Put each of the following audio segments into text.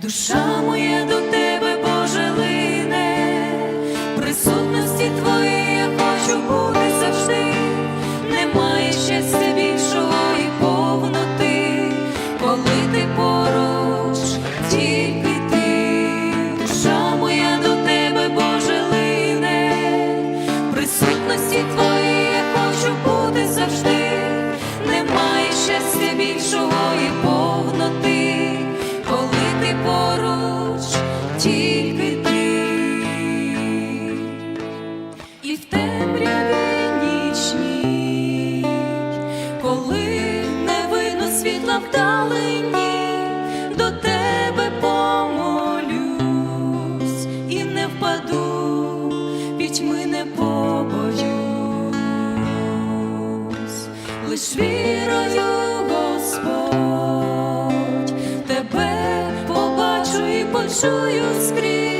Душа моя темряві коли не світла вдалині, до тебе помолюсь і не впаду, пітьми не побоюсь, лиш вірою, Господь, тебе побачу почую скрізь,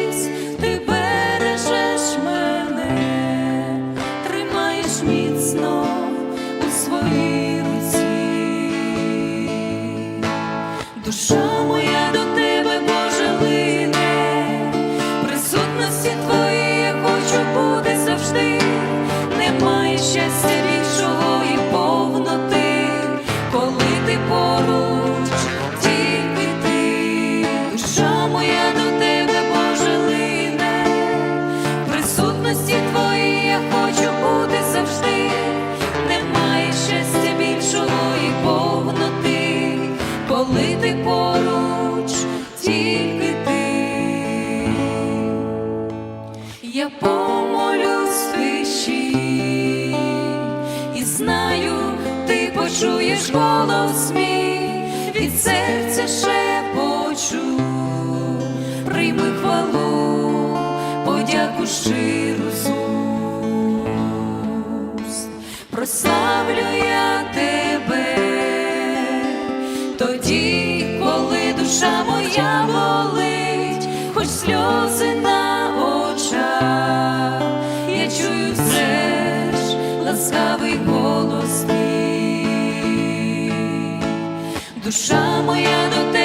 Душа моя коли поруч, тільки ти. Я помолюсь в тиші і знаю, ти почуєш голос мій, від серця шепочу, прийми хвалу, подяку щиру з прославлю я тебе тоді, коли душа моя болить, хоч сльози на очах, я чую все ж ласкавий голос твій. Душа моя до тебе,